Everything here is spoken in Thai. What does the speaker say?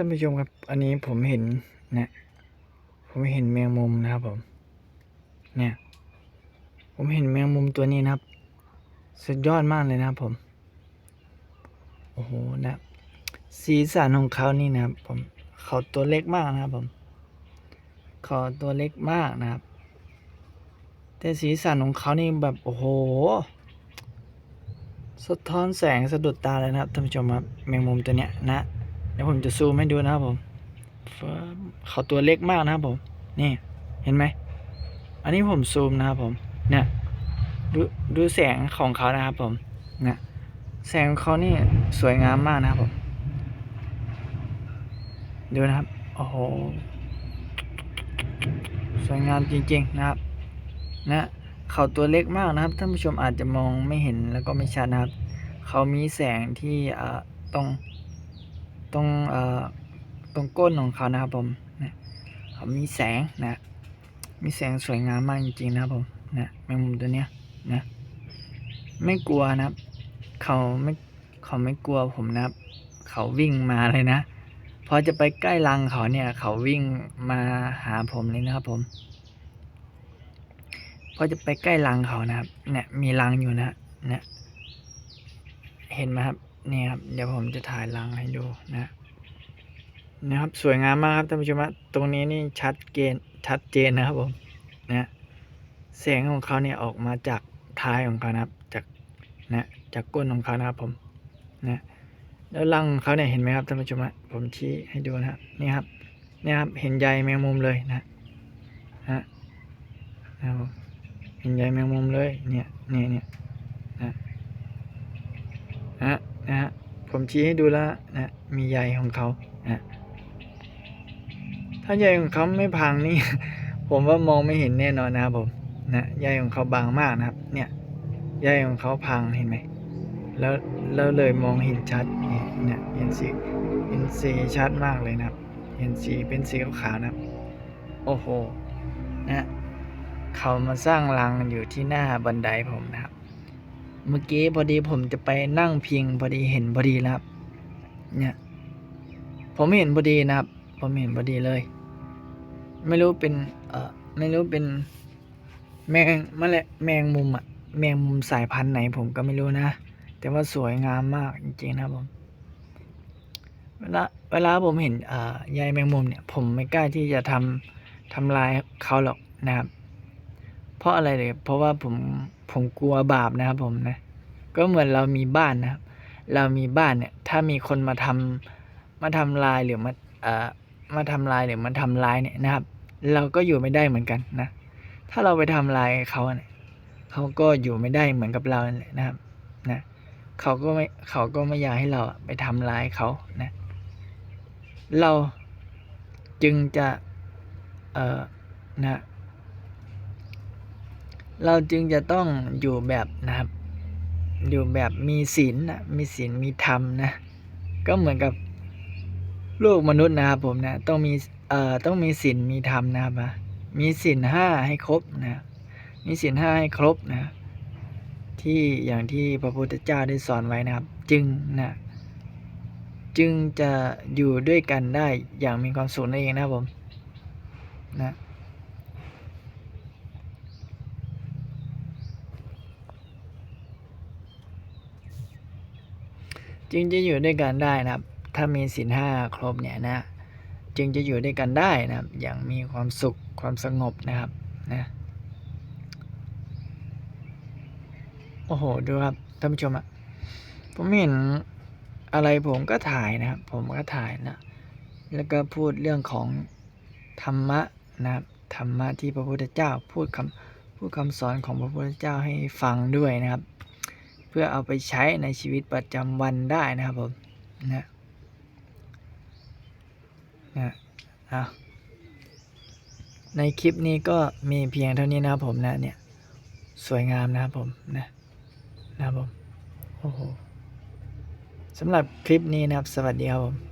ท่านผู้ชมครับ อันนี้ผมเห็นนะ ผมเห็นแมงมุมนะครับผม เนี่ย ผมเห็นแมงมุมตัวนี้นะครับ สุดยอดมากเลยนะครับผม โอ้โหนะสีสันของเขานี่นะครับผมเขาตัวเล็กมากนะครับผมเขาตัวเล็กมากนะครับ แต่สีสันของเขานี่แบบโอ้โห สะท้อนแสงสะดุดตาเลยนะครับท่านผู้ชมครับแมงมุมตัวเนี้ยนะ ดี๋ยวผมจะซูมให้ดูนะครับผมเขาตัวเล็กมากนะครับผม นี่เห็นไหม อันนี้ผมซูมนะครับผม เนี่ยดูดูแสงของเขานะครับผมนะแสงเขานี่สวยงามมากนะครับผม ดูนะครับ โอ้โห สวยงามจริง ๆ นะครับ นะเขาตัวเล็กมากนะครับท่านผู้ชมอาจจะมองไม่เห็นแล้วก็ไม่ชัดนะครับ เขามีแสงที่เอ่อตรง ตรงเอ่อตรงก้นของเขานะครับผมนะเขามีแสงนะมีแสงสวยงามมากจริงๆนะครับผมนะแมงมุมตัวเนี้ยนะไม่กลัวนะครับ เขาไม่เขาไม่กลัวผมนะครับ เขาวิ่งมาเลยนะพอจะไปใกล้รังเขาเนี่ย เขาวิ่งมาหาผมเลยนะครับผมพอจะไปใกล้รังเขานะครับเนี่ยมีรังอยู่นะเนี่ยเห็นไหมครับ นี่ครับเดี๋ยวผมจะถ่ายรังให้ดูนะนะครับสวยงามมากครับท่านผู้ชมตรงนี้นี่ชัดเจนชัดเจนนะครับผมนะแสงของเขาเนี่ยออกมาจากท้ายของเขานะครับจากนะจากก้นของเขานะครับผมนะแล้วรังของเขาเนี่ยเห็นไหมครับท่านผู้ชมผมชี้ให้ดูนะนี่ครับนี่ครับเห็นใยแมงมุมเลยนะฮะนะครับเห็นใยแมงมุมเลยเนี่ยเนี่ยเนี่ยนะ ผมชี้ให้ดูแล้วนะมีใยของเขานะถ้าใยของเขาไม่พังนี่ ผมว่ามองไม่เห็นแน่นอนนะครับผมนะใยของเขาบางมากนะครับ เนี่ยใยของเขาพังเห็นไหมแล้วแล้วเลยมองเห็นชัดเนี่ยเห็นสีเห็นสีชัดมากเลยนะครับ เห็นสีเป็นสีขาวๆนะครับ โอ้โหนะเขามาสร้างรังอยู่ที่หน้าบันไดผมนะครับ เมื่อกี้พอดีผมจะไปนั่งพิงพอดีเห็นพอดีแล้วครับ เนี่ย ผมเห็นพอดีนะครับ ผมเห็นพอดีเลย ไม่รู้เป็น เอ่อ ไม่รู้เป็น แมงมะละแมงมุมอะแมงมุมสายพันธุ์ไหนผมก็ไม่รู้นะ แต่ว่าสวยงามมากจริงๆนะครับผม เวลาเวลาผมเห็น เอ่อใยแมงมุมเนี่ย ผมไม่กล้าที่จะทำทำลายเขาหรอกนะครับ เพราะอะไรเลยเพราะว่าผมผมกลัวบาปนะครับผมนะ ก็เหมือนเรามีบ้านนะครับ เรามีบ้านเนี่ย ถ้ามีคนมาทำมาทำลายหรือมาเอ่อมาทำลายหรือมาทำร้ายเนี่ยนะครับ เราก็อยู่ไม่ได้เหมือนกันนะ ถ้าเราไปทำลายเขาเนี่ยเขาก็อยู่ไม่ได้เหมือนกับเรานั่นแหละนะครับ นะเขาก็ไม่เขาก็ไม่อยากให้เราไปทำร้ายเขานะ เราจึงจะ เอ่อนะ เราจึงจะต้องอยู่แบบนะครับ อยู่แบบมีศีลนะมีศีลมีธรรมนะ ก็เหมือนกับลูกมนุษย์นะครับผมนะต้องมีเอ่อต้องมีศีลมีธรรมนะครับมีศีลห้าให้ครบนะมีศีลห้าให้ครบนะที่อย่างที่พระพุทธเจ้าได้สอนไว้นะครับ จึงนะจึงจะอยู่ด้วยกันได้อย่างมีความสุขนั่นเองนะครับผมนะ จึงจะอยู่ด้วยกันได้นะครับ ถ้ามีศีลห้าครบเนี่ยนะ จึงจะอยู่ด้วยกันได้นะครับ อย่างมีความสุขความสงบนะครับนะโอ้โหดูครับท่านผู้ชมอะผมเห็นอะไรผมก็ถ่ายนะครับ ผมก็ถ่ายนะ แล้วก็พูดเรื่องของธรรมะนะครับธรรมะที่พระพุทธเจ้าพูดคำพูดคำสอนของพระพุทธเจ้าให้ฟังด้วยนะครับ พื่อเอาไปใช้ในชีวิตประจำวันได้นะครับผมนะนะเอาในคลิปนี้ก็มีเพียงเท่านี้นะครับผมนะเนี่ยสวยงามนะครับผมนะนะครับผมโอ้โหสำหรับคลิปนี้นะครับ สวัสดีครับผม